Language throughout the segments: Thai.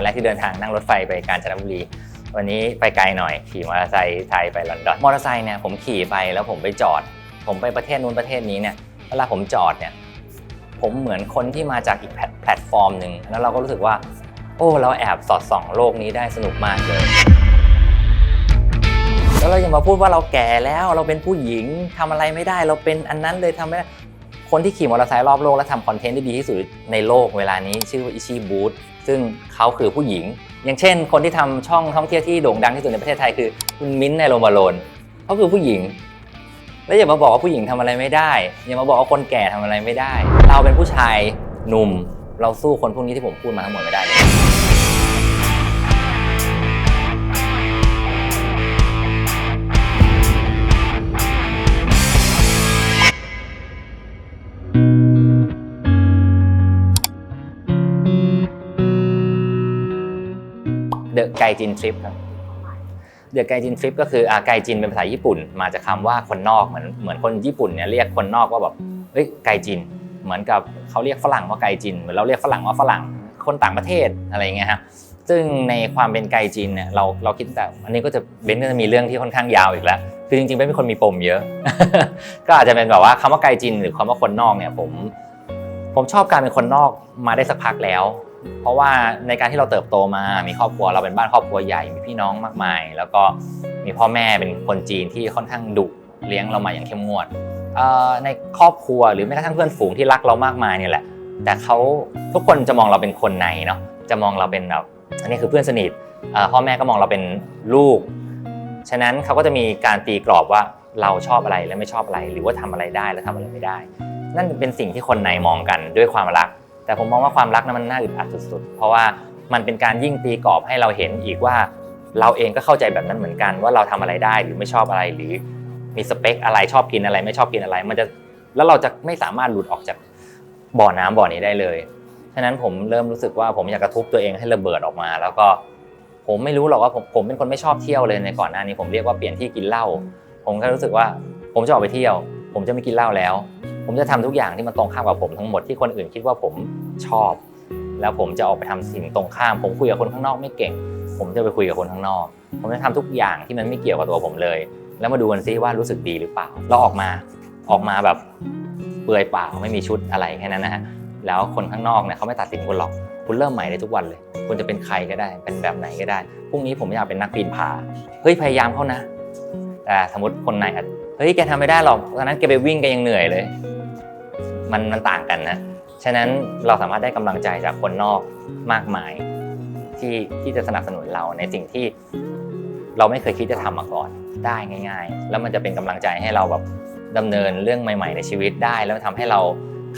วันแรกที่เดินทางนั่งรถไฟไปกาญจนบุรี วันนี้ไปไกลหน่อยขี่มอเตอร์ไซค์ไทยไปลอนดอนมอเตอร์ไซค์เนี่ยผมขี่ไปแล้วผมไปจอด ผมไปประเทศนู้นประเทศนี้เนี่ยเวลาผมจอดเนี่ยผมเหมือนคนที่มาจากอีกแพลตฟอร์มหนึ่งแล้วเราก็รู้สึกว่า โอ้เราแอบสอดส่องโลกนี้ได้สนุกมากเลยแล้วเรายังมาพูดว่าเราแก่แล้วเราเป็นผู้หญิงทำอะไรไม่ได้ เราเป็นอันนั้นเลยทำไม่ได้ คนที่ขี่มอเตอร์ไซค์รอบโลกและทำคอนเทนต์ได้ดีที่สุดในโลกเวลานี้ชื่อว่าอิชิบูธซึ่งเขาคือผู้หญิง อย่างเช่น คนที่ทำช่องท่องเที่ยวที่โด่งดังที่สุดในประเทศไทยคือคุณมิ้นท์ในโรมาโลนเขาคือผู้หญิง แล้วอย่ามาบอกว่าผู้หญิงทำอะไรไม่ได้ อย่ามาบอกว่าคนแก่ทำอะไรไม่ได้ เราเป็นผู้ชายหนุ่ม เราสู้คนพวกนี้ที่ผมพูดมาทั้งหมดไม่ได้เลย ไกจินทริปครับเดอะไกจินทริปก็คืออ่าไกจินเป็นภาษาญี่ปุ่น มาจากคำว่าคนนอกเหมือนเหมือนคนญี่ปุ่นเนี่ยเรียกคนนอกว่าแบบเฮ้ยไกจิน เหมือนกับเขาเรียกฝรั่งว่าไกจินเหมือนเราเรียกฝรั่งว่าฝรั่งคนต่างประเทศอะไรอย่างเงี้ยครับซึ่งในความเป็นไกจินเนี่ยเราเราคิดแต่อันนี้ก็จะเบนก็จะมีเรื่องที่ค่อนข้างยาวอีกแล้วคือจริงๆเป็นคนมีปมเยอะ ก็อาจจะเป็นแบบว่าคำว่าไกจิน หรือคำว่าคนนอกเนี่ยผม ผมชอบการเป็นคนนอกมาได้สักพักแล้ว เพราะว่าในการที่เราเติบโตมา มีครอบครัวเราเป็นบ้านครอบครัวใหญ่มีพี่น้องมากมาย แล้วก็มีพ่อแม่เป็นคนจีนที่ค่อนข้างดุเลี้ยงเรามาอย่างเข้มงวดเอ่อในครอบครัวหรือแม้กระทั่งเพื่อนฝูงที่รักเรามากมายเนี่ยแหละ แต่เขาทุกคนจะมองเราเป็นคนในเนาะจะมองเราเป็นแบบอันนี้คือเพื่อนสนิทเอ่อพ่อแม่ก็มองเราเป็นลูก ฉะนั้นเขาก็จะมีการตีกรอบว่าเราชอบอะไรและไม่ชอบอะไร หรือว่าทำอะไรได้และทำอะไรไม่ได้ นั่นเป็นสิ่งที่คนในมองกันด้วยความรัก แต่ผมมองว่าความรักนั้นมันน่าอึดอัดสุดๆ เพราะว่ามันเป็นการยิ่งตีกรอบให้เราเห็นอีกว่า เราเองก็เข้าใจแบบนั้นเหมือนกันว่าเราทำอะไรได้หรือไม่ชอบอะไรหรือมีสเปคอะไรชอบกินอะไร ไม่ชอบกินอะไร มันจะแล้วเราจะไม่สามารถหลุดออกจากบ่อน้ำบ่อนี้ได้เลยฉะนั้นผมเริ่มรู้สึกว่าผมอยากกระทุบตัวเองให้ระเบิดออกมา แล้วก็ผมไม่รู้หรอกว่าผมผมเป็นคนไม่ชอบเที่ยวเลยในก่อนหน้านี้ผมเรียกว่าเปลี่ยนที่กินเหล้าผมก็รู้สึกว่าผมจะออกไปเที่ยว ผมจะไม่กินเหล้าแล้ว ผมจะทำทุกอย่างที่มันตรงข้ามกับผมทั้งหมดที่คนอื่นคิดว่าผม ชอบ แล้วผมจะออกไปทำสิ่งตรงข้าม ผมคุยกับคนข้างนอกไม่เก่ง ผมจะไปคุยกับคนข้างนอก ผมจะทำทุกอย่างที่มันไม่เกี่ยวกับตัวผมเลย แล้วมาดูกันซิว่ารู้สึกดีหรือเปล่าเราออกมาออกมาแบบเปลือยเปล่าไม่มีชุดอะไรแค่นั้นนะฮะแล้วคนข้างนอกเนี่ยเขาไม่ตัดสินคุณหรอกคุณเริ่มใหม่ได้ทุกวันเลย คุณจะเป็นใครก็ได้ เป็นแบบไหนก็ได้ พรุ่งนี้ผมอยากเป็นนักปีนผา เฮ้ย พยายามเขานะ แต่สมมติคนไหนเฮ้ย แกทำไม่ได้หรอก ตอนนั้นแกไปวิ่งแกยังเหนื่อยเลย มันมันต่างกันนะ ฉะนั้นเราสามารถได้กำลังใจจากคนนอกมากมายที่ที่จะสนับสนุนเราในสิ่งที่เราไม่เคยคิดจะทำมาก่อนได้ง่าย ๆ แล้วมันจะเป็นกำลังใจให้เราแบบดำเนินเรื่องใหม่ ๆ ในชีวิตได้ แล้วทำให้เรา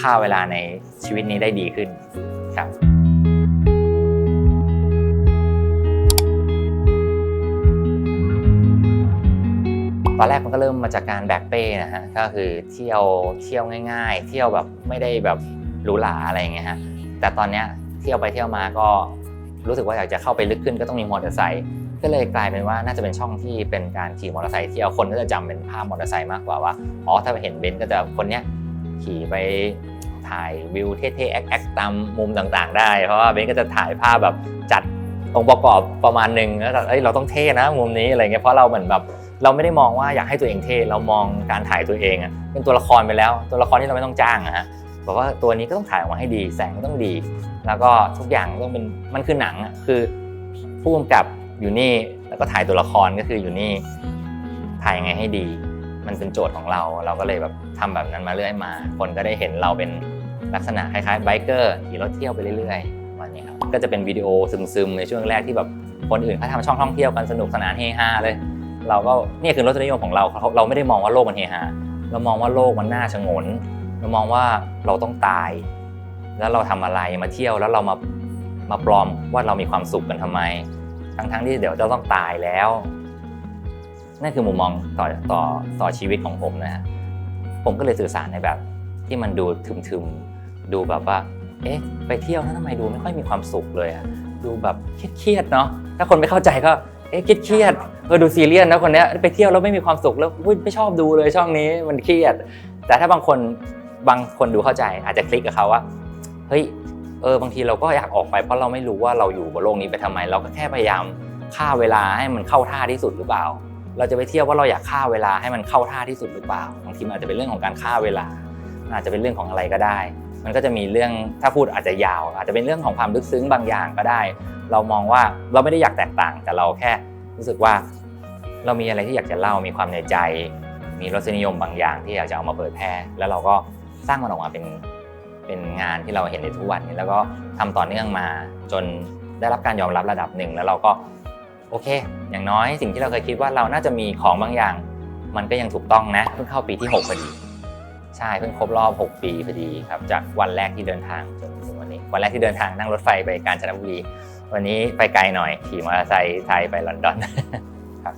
ฆ่าเวลาในชีวิตนี้ได้ดีขึ้นครับตอนแรกมันก็เริ่มมาจากการแบกเป้นะฮะก็คือเที่ยวเที่ยวง่าย ๆ เที่ยวแบบไม่ได้แบบ หรูหราอะไรอย่างเงี้ยฮะแต่ตอนเนี้ยเที่ยวไปเที่ยวมาก็รู้สึกว่าอยากจะเข้าไปลึกขึ้นก็ต้องมีมอเตอร์ไซค์ก็เลยกลายเป็นว่าน่าจะเป็นช่องที่เป็นการขี่มอเตอร์ไซค์เที่ยวคนก็จะจำเป็นภาพมอเตอร์ไซค์มากกว่าว่าอ๋อถ้าเห็นเบนซ์ก็จะคนเนี้ยขี่ไปถ่ายวิวเท่ๆแอคๆตามมุมต่างๆ ได้ เพราะว่าเบนซ์ก็จะถ่ายภาพแบบจัดองค์ประกอบประมาณหนึ่งแล้วเอ้ยเราต้องเท่นะมุมนี้อะไรเงี้ยเพราะเราเหมือนแบบเราไม่ได้มองว่าอยากให้ตัวเองเท่เรามองการถ่ายตัวเองอะเป็นตัวละครไปแล้ว ตัวละครที่เราไม่ต้องจ้างอะฮะ บอกว่าตัวนี้ก็ต้องถ่ายออกมาให้ดี แสงก็ต้องดี แล้วก็ทุกอย่างต้องเป็นมันคือหนังอะคือผู้กำกับอยู่นี่แล้วก็ถ่ายตัวละครก็คืออยู่นี่ถ่ายยังไงให้ดี มันเป็นโจทย์ของเรา เราก็เลยแบบทำแบบนั้นมาเรื่อยมา คนก็ได้เห็นเราเป็นลักษณะคล้ายๆไบเกอร์ขี่รถเที่ยวไปเรื่อยๆวันนี้ครับก็จะเป็นวิดีโอซึมๆในช่วงแรกที่แบบคนอื่นเขาทำช่องท่องเที่ยวกันสนุกสนานเฮฮาเลย เราก็นี่คือรสนิยมของเราเราเราไม่ได้มองว่าโลกมันเฮฮาเรามองว่าโลกมันน่าชงน เรามองว่าเราต้องตาย แล้วเราทำอะไรมาเที่ยวแล้วเรามามาปลอมว่าเรามีความสุขกันทำไม ทั้งที่เดี๋ยวจะต้องตายแล้วนั่นคือมุมมองต่อต่อต่อชีวิตของผมนะฮะผมก็เลยสื่อสารในแบบที่มันดูทึมๆดูแบบว่า เอ๊ะ ไปเที่ยวแล้วทำไมดูไม่ค่อยมีความสุขเลยอะดูแบบเครียดๆเนาะถ้าคนไม่เข้าใจก็เอ๊ะเครียดเออดูซีเรียสนะคนเนี้ยไปเที่ยวแล้วไม่มีความสุขแล้วไม่ชอบดูเลยช่องนี้มันเครียด แต่ถ้าบางคน บางคนดูเข้าใจอาจจะคลิกกับเขาว่าเฮ้ยเออบางทีเราก็อยากออกไปเพราะเราไม่รู้ว่าเราอยู่บนโลกนี้ไปทำไม เราก็แค่พยายามฆ่าเวลาให้มันเข้าท่าที่สุดหรือเปล่า เราจะไปเที่ยวว่าเราอยากฆ่าเวลาให้มันเข้าท่าที่สุดหรือเปล่าบางทีมันอาจจะเป็นเรื่องของการฆ่าเวลาอาจจะเป็นเรื่องของอะไรก็ได้ มันก็จะมีเรื่องถ้าพูดอาจจะยาว อาจจะเป็นเรื่องของความลึกซึ้งบางอย่างก็ได้ เรามองว่าเราไม่ได้อยากแตกต่างแต่เราแค่รู้สึกว่า เรามีอะไรที่อยากจะเล่ามีความในใจ มีรสนิยมบางอย่างที่อยากจะเอามาเผยแพร่แล้วเราก็ สร้างมันออกมาเป็นเป็นงานที่เราเห็นในทุกวันนี้แล้วก็ทำต่อเนื่องมาจนได้รับการยอมรับระดับหนึ่งแล้วเราก็โอเค อย่างน้อยสิ่งที่เราเคยคิดว่าเราน่าจะมีของบางอย่าง มันก็ยังถูกต้องนะเพิ่งเข้าปีที่6พอดีใช่เพิ่งครบรอบ 6 ปีพอดีครับจากวันแรกที่เดินทางจนถึงวันนี้ วันแรกที่เดินทางนั่งรถไฟไปกาญจนบุรีวันนี้ไปไกลหน่อยขี่มอเตอร์ไซค์ไทยไปลอนดอนครับ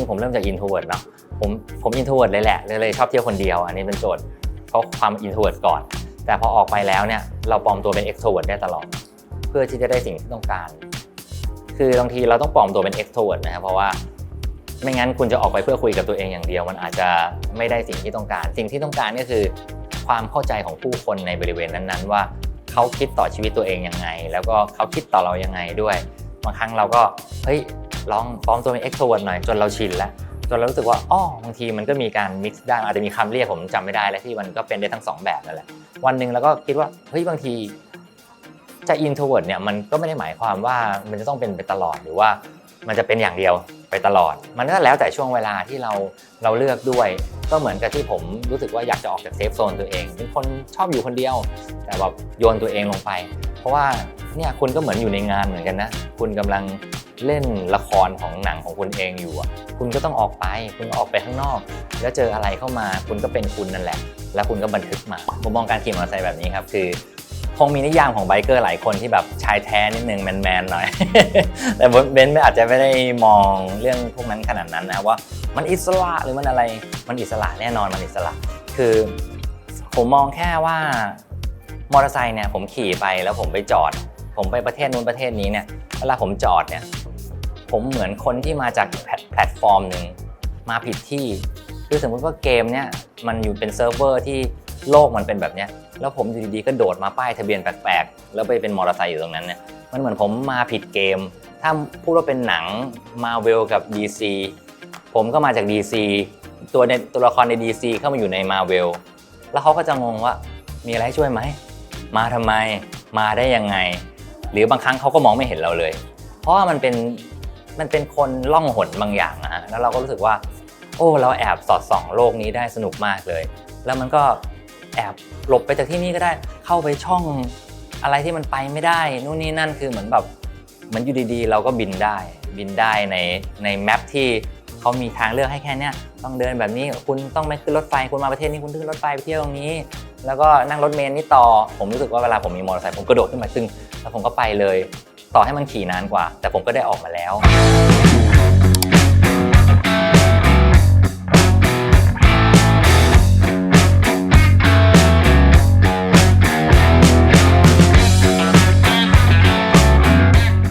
ริงผมเริ่มจากอินโทรเวิร์ดเนาะผมผมอินโทรเวิร์ดเลยแหละเลยเลยชอบเที่ยวคนเดียว อันนี้เป็นโจทย์เพราะความอินโทรเวิร์ดก่อน แต่พอออกไปแล้วเนี่ยเราปลอมตัวเป็นเอ็กโทรเวิร์ดได้ตลอด เพื่อที่จะได้สิ่งที่ต้องการ คือบางทีเราต้องปลอมตัวเป็นเอ็กโทรเวิร์ดนะครับเพราะว่าไม่งั้นคุณจะออกไปเพื่อคุยกับตัวเองอย่างเดียว มันอาจจะไม่ได้สิ่งที่ต้องการ สิ่งที่ต้องการก็คือ ความเข้าใจของผู้คนในบริเวณนั้นๆ ว่าเขาคิดต่อชีวิตตัวเองยังไง แล้วก็เขาคิดต่อเรายังไงด้วย บางครั้งเราก็เฮ้ย ลองปลอมตัวเป็นเอ็กโทรเวิร์ดหน่อยจนเราชินแล้วจนเรารู้สึกว่าอ้อบางทีมันก็มีการมิกซ์ได้อาจจะมีคำเรียกผมจำไม่ได้แล้วที่มันก็เป็นได้ทั้งสองแบบนั่นแหละวันหนึ่งเราก็คิดว่าเฮ้ยบางทีจะอินโทรเวิร์ดเนี่ยมันก็ไม่ได้หมายความว่ามันจะต้องเป็นไปตลอดหรือว่ามันจะเป็นอย่างเดียวไปตลอด มันก็แล้วแต่ช่วงเวลาที่เราเราเลือกด้วย ก็เหมือนกับที่ผมรู้สึกว่าอยากจะออกจากเซฟโซนตัวเอง เป็นคนชอบอยู่คนเดียว แต่แบบโยนตัวเองลงไป เพราะว่าเนี่ยคุณก็เหมือนอยู่ในงานเหมือนกันนะ คุณกำลัง เล่นละครของหนังของคุณเองอยู่อะคุณก็ต้องออกไป คุณออกไปข้างนอก แล้วเจออะไรเข้ามา คุณก็เป็นคุณนั่นแหละ แล้วคุณก็บันทึกมาผมมองการขี่มอเตอร์ไซค์แบบนี้ครับคือคงมีนิยามของไบเกอร์หลายคนที่แบบชายแท้นิดนึงแมนๆหน่อย แต่เบนซ์อาจจะไม่ได้มองเรื่องพวกนั้นขนาดนั้นนะว่ามันอิสระหรือมันอะไรมันอิสระแน่นอนมันอิสระ คือผมมองแค่ว่ามอเตอร์ไซค์เนี่ยผมขี่ไปแล้วผมไปจอด ผมไปประเทศนู้นประเทศนี้เนี่ยเวลาผมจอดเนี่ย ผมเหมือนคนที่มาจากแพลตฟอร์มหนึ่งมาผิดที่ คือสมมุติว่าเกมเนี่ยมันอยู่เป็นเซิร์ฟเวอร์ที่โลกมันเป็นแบบเนี้ยแล้วผมอยู่ดีๆก็โดดมาป้ายทะเบียนแปลกๆ แล้วไปเป็นมอเตอร์ไซค์อยู่ตรงนั้นเนี่ยมันเหมือนผมมาผิดเกม ถ้าพูดว่าเป็นหนังมาเวลกับ DC ผมก็มาจาก DC ตัวในตัวละครใน DC เข้ามาอยู่ในมาเวลแล้วเขาก็จะงงว่ามีอะไรให้ช่วยไหม มาทำไมมาได้ยังไง หรือบางครั้งเขาก็มองไม่เห็นเราเลย เพราะว่ามันเป็น มันเป็นคนล่องหนบางอย่างนะฮะแล้วเราก็รู้สึกว่า โอ้ เราแอบสอดส่องโลกนี้ได้สนุกมากเลย แล้วมันก็แอบหลบไปจากที่นี่ก็ได้เข้าไปช่องอะไรที่มันไปไม่ได้นู่นนี่นั่นคือเหมือนแบบเหมือนอยู่ดีๆ เราก็บินได้บินได้ในในแมปที่เขามีทางเลือกให้แค่เนี้ยต้องเดินแบบนี้คุณต้องไม่ขึ้นรถไฟคุณมาประเทศนี้คุณขึ้นรถไฟไปเที่ยวตรงนี้ แล้วก็นั่งรถเมล์นี่ต่อผมรู้สึกว่าเวลาผมมีมอเตอร์ไซค์ผมกระโดดขึ้นมาตึงแล้วผมก็ไปเลย ต่อให้มันขี่นานกว่า แต่ผมก็ได้ออกมาแล้ว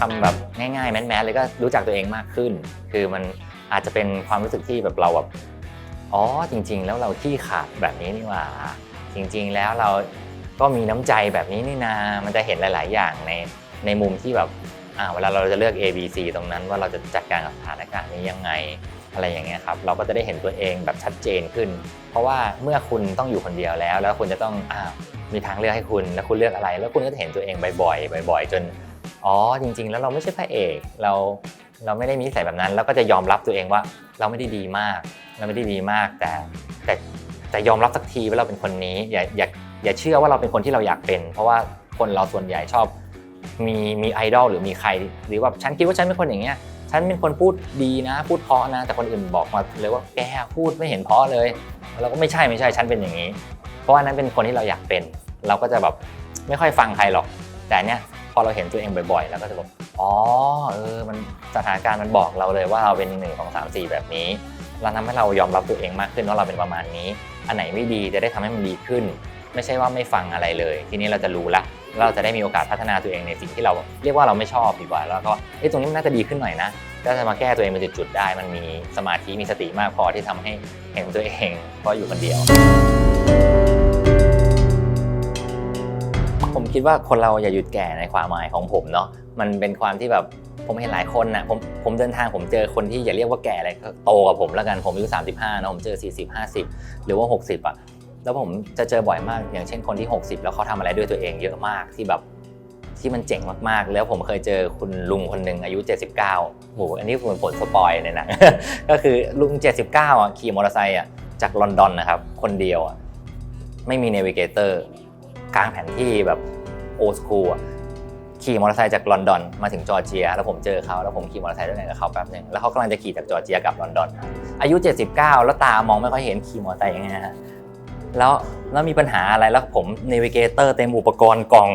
ทำแบบง่ายๆ แมสๆเลยก็รู้จักตัวเองมากขึ้น คือมันอาจจะเป็นความรู้สึกที่แบบเราแบบอ๋อจริง ๆ แล้วเราที่ขาดแบบนี้นี่หว่า จริง ๆ แล้วเราก็มีน้ำใจแบบนี้นี่นา มันจะเห็นหลาย ๆ อย่างใน ในมุมที่แบบเวลาเราจะเลือก A B C ตรงนั้นว่าเราจะจัดการกับสถานการณ์นี้ยังไงอะไรอย่างเงี้ยครับเราก็จะได้เห็นตัวเองแบบชัดเจนขึ้น เพราะว่าเมื่อคุณต้องอยู่คนเดียวแล้ว แล้วคุณจะต้องอมีทางเลือกให้คุณแล้วคุณเลือกอะไร แล้วคุณก็จะเห็นตัวเองบ่อยๆบ่อย ๆ จนอ๋อจริง ๆ แล้วเราไม่ใช่พระเอกเราเราไม่ได้มีนิสัยแบบนั้น แล้วก็จะยอมรับตัวเองว่าเราไม่ได้ดีมาก เราไม่ได้ดีมากแต่แต่แต่ยอมรับสักทีว่าเราเป็นคนนี้อย่าอย่าอย่าเชื่อว่าเราเป็นคนที่เราอยากเป็น เพราะว่าคนเราส่วนใหญ่ชอบ มีมีไอดอลหรือมีใคร หรือว่าฉันคิดว่าฉันเป็นคนอย่างเงี้ยฉันเป็นคนพูดดีนะ พูดเพราะนะ แต่คนอื่นบอกมาเลยว่าแกพูดไม่เห็นเพราะเลยเราก็ไม่ใช่ไม่ใช่ฉันเป็นอย่างนี้ เพราะว่านั้นเป็นคนที่เราอยากเป็น เราก็จะแบบไม่ค่อยฟังใครหรอก แต่เนี้ยพอเราเห็นตัวเองบ่อยๆแล้วก็จะแบบอ๋อเออมันสถานการณ์มันบอกเราเลยว่าเราเป็นหนึ่งสองสามสี่แบบนี้ เราทำให้เรายอมรับตัวเองมากขึ้นว่าเราเป็นประมาณนี้ อันไหนไม่ดีจะได้ทำให้มันดีขึ้น ไม่ใช่ว่าไม่ฟังอะไรเลย ทีนี้เราจะรู้ละเราจะได้มีโอกาสพัฒนาตัวเองในสิ่งที่เราเรียกว่าเราไม่ชอบดีกว่า แล้วก็เอ้ตรงนี้มันน่าจะดีขึ้นหน่อยนะ ก็จะมาแก้ตัวเองเป็นจุดๆได้ มันมีสมาธิมีสติมากพอที่ทำให้เห็นตัวเองเพราะอยู่คนเดียว ผมคิดว่าคนเราอย่าหยุดแก่ในความหมายของผมเนาะมันเป็นความที่แบบผมเห็นหลายคนนะผมผมเดินทางผมเจอคนที่อย่าเรียกว่าแก่อะไรก็โตกว่าผมแล้วกันผมอายุ35นะผมเจอ 40 50 หรือว่า 60อะ แล้วผมจะเจอบ่อยมาก อย่างเช่นคนที่ 60 แล้วเขาทำอะไรด้วยตัวเองเยอะมากที่แบบที่มันเจ๋งมากๆ แล้วผมเคยเจอคุณลุงคนหนึ่งอายุ 79โหอันนี้เป็นผลสปอยในหนังก็คือลุง 79อะขี่มอเตอร์ไซค์อะจากลอนดอนนะครับ คนเดียวอะไม่มีเนวิเกเตอร์กลางแผนที่แบบโอสคูลอะขี่มอเตอร์ไซค์จากลอนดอนมาถึงจอร์เจีย แล้วผมเจอเขาแล้วผมขี่มอเตอร์ไซค์ด้วยกันกับเขาแป๊บหนึ่งแล้วเขากำลังจะขี่จากจอร์เจียกลับลอนดอน อายุ 79 แล้วตามองไม่ค่อยเห็นขี่มอเตอร์ไซค์ย่างเงี้ยฮะ แล้วแล้วมีปัญหาอะไรแล้วผมเนวิเกเตอร์เต็มอุปกรณ์กล่อง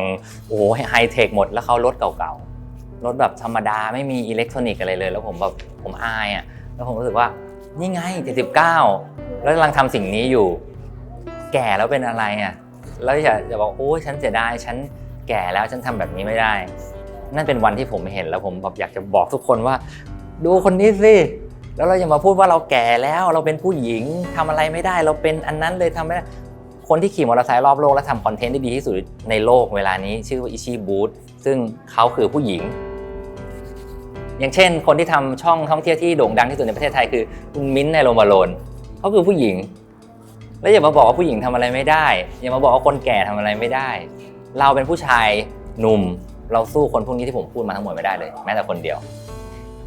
โอ้โหไฮเทคหมดแล้วเขารถเก่าๆรถแบบธรรมดาไม่มีอิเล็กทรอนิกส์อะไรเลย แล้วผมแบบผมอายอะแล้วผมรู้สึกว่านี่ไง 79 แล้วกำลังทำสิ่งนี้อยู่ แก่แล้วเป็นอะไรอะแล้วอย่าอย่าบอกโอ้ยฉันเสียดายฉันแก่แล้วฉันทำแบบนี้ไม่ได้ นั่นเป็นวันที่ผมเห็นแล้วผมแบบอยากจะบอกทุกคนว่า ดูคนนี้สิ แล้วเราอย่ามาพูดว่าเราแก่แล้วเราเป็นผู้หญิงทำอะไรไม่ได้ เราเป็นอันนั้นเลยทำไม่ได้คนที่ขี่มอเตอร์ไซค์รอบโลกและทำคอนเทนต์ได้ดีที่สุดในโลกเวลานี้ชื่อว่าอิชิบูธซึ่งเขาคือผู้หญิง อย่างเช่น คนที่ทำช่องท่องเที่ยวที่โด่งดังที่สุดในประเทศไทยคือคุณมิ้นท์ในโรมาโลนเขาคือผู้หญิง แล้วอย่ามาบอกว่าผู้หญิงทำอะไรไม่ได้ อย่ามาบอกว่าคนแก่ทำอะไรไม่ได้ เราเป็นผู้ชายหนุ่ม เราสู้คนพวกนี้ที่ผมพูดมาทั้งหมดไม่ได้เลย แม้แต่คนเดียว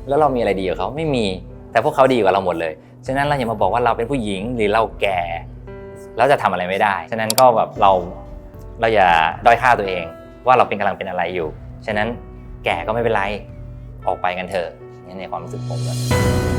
แล้วเรามีอะไรดีกว่าเขาไม่มี แต่พวกเขาดีกว่าเราหมดเลย ฉะนั้นเราอย่ามาบอกว่าเราเป็นผู้หญิงหรือเราแก่แล้วจะทำอะไรไม่ได้ ฉะนั้นก็แบบเราเราอย่าด้อยค่าตัวเอง ว่าเราเป็นกำลังเป็นอะไรอยู่ ฉะนั้นแก่ก็ไม่เป็นไรออกไปกันเถอะนี่ในความรู้สึกผมนะข่